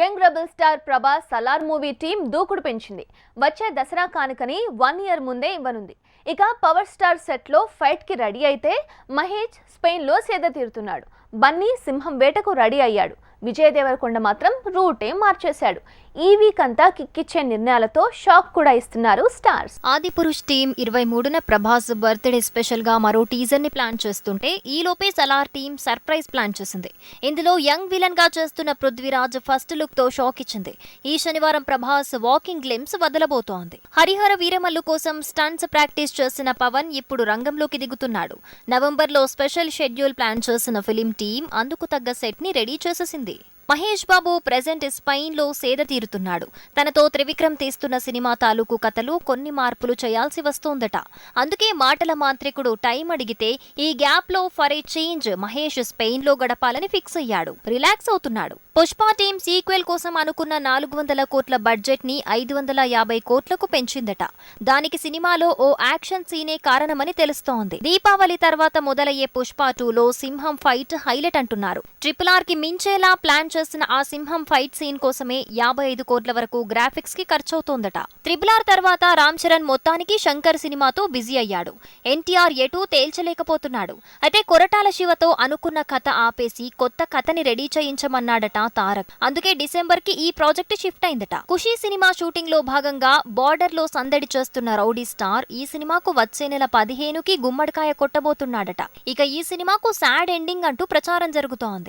Young rebel star Prabhas Salaar movie team దూకుడు పెంచింది. వచ్చే దసరా కానుకని వన్ ఇయర్ ముందే ఇవ్వనుంది. ఇక పవర్ స్టార్ సెట్లో ఫైట్కి రెడీ అయితే మహేష్ స్పెయిన్లో సేద తీరుతున్నాడు. బన్నీ సింహం వేటకు రెడీ అయ్యాడు. విజయ్ దేవరకొండ మాత్రం రూటే మార్చేశాడు. ఈ వీక్ అంతా కిక్కిచ్చే నిర్ణయాలతో షాక్ కూడా ఇస్తున్నారు స్టార్స్. ఆదిపురుష్ టీం ఇరవై మూడున ప్రభాస్ బర్త్డే స్పెషల్గా మరో టీజర్ని ప్లాన్ చేస్తుంటే ఈ లోపే సలార్ టీం సర్ప్రైజ్ ప్లాన్ చేసింది. ఇందులో యంగ్ విలన్గా చేస్తున్న పృథ్వీరాజ్ ఫస్ట్ లుక్తో షాక్ ఇచ్చింది. ఈ శనివారం ప్రభాస్ వాకింగ్ గ్లిమ్స్ వదలబోతోంది. హరిహర వీరమల్లు కోసం స్టంట్స్ ప్రాక్టీస్ చేసిన పవన్ ఇప్పుడు రంగంలోకి దిగుతున్నాడు. నవంబర్లో స్పెషల్ షెడ్యూల్ ప్లాన్ చేసిన ఫిలిం టీం అందుకు తగ్గ సెట్ని రెడీ చేసేసింది. Sunday మహేష్ బాబు ప్రెజెంట్ స్పెయిన్లో సేద తీరుతున్నాడు. తనతో త్రివిక్రమ్ తీస్తున్న సినిమా తాలూకు కథలు కొన్ని మార్పులు చేయాల్సి వస్తోందట. అందుకే మాటల మాంత్రికుడు టైం అడిగితే ఈ గ్యాప్లో ఫర్ ఏ చేంజ్ మహేష్ స్పెయిన్లో గడపాలని ఫిక్స్ అయ్యాడు. రిలాక్స్ అవుతున్నాడు. పుష్ప టీం సీక్వెల్ కోసం అనుకున్న నాలుగు వందల కోట్ల బడ్జెట్ని ఐదు వందల యాభై కోట్లకు పెంచిందట. దానికి సినిమాలో ఓ యాక్షన్ సీనే కారణమని తెలుస్తోంది. దీపావళి తర్వాత మొదలయ్యే పుష్ప టూలో సింహం ఫైట్ హైలైట్ అంటున్నారు. ట్రిపుల్ ఆర్కి మించేలా ప్లాన్ చేసిన ఆ సింహం ఫైట్ సీన్ కోసమే యాభై ఐదు కోట్ల వరకు గ్రాఫిక్స్కి ఖర్చవుతోందట. త్రిబుల్ ఆర్ తర్వాత రామ్ చరణ్ మొత్తానికి శంకర్ సినిమాతో బిజీ అయ్యాడు. ఎన్టీఆర్ ఎటూ తేల్చలేకపోతున్నాడు. అయితే కొరటాల శివతో అనుకున్న కథ ఆపేసి కొత్త కథని రెడీ చేయించమన్నాడట తారక్. అందుకే డిసెంబర్కి ఈ ప్రాజెక్ట్ షిఫ్ట్ అయిందట. ఖుషీ సినిమా షూటింగ్లో భాగంగా బార్డర్లో సందడి చేస్తున్న రౌడీ స్టార్ ఈ సినిమాకు వచ్చే నెల పదిహేనుకి గుమ్మడికాయ కొట్టబోతున్నాడట. ఇక ఈ సినిమాకు సాడ్ ఎండింగ్ అంటూ ప్రచారం జరుగుతోంది.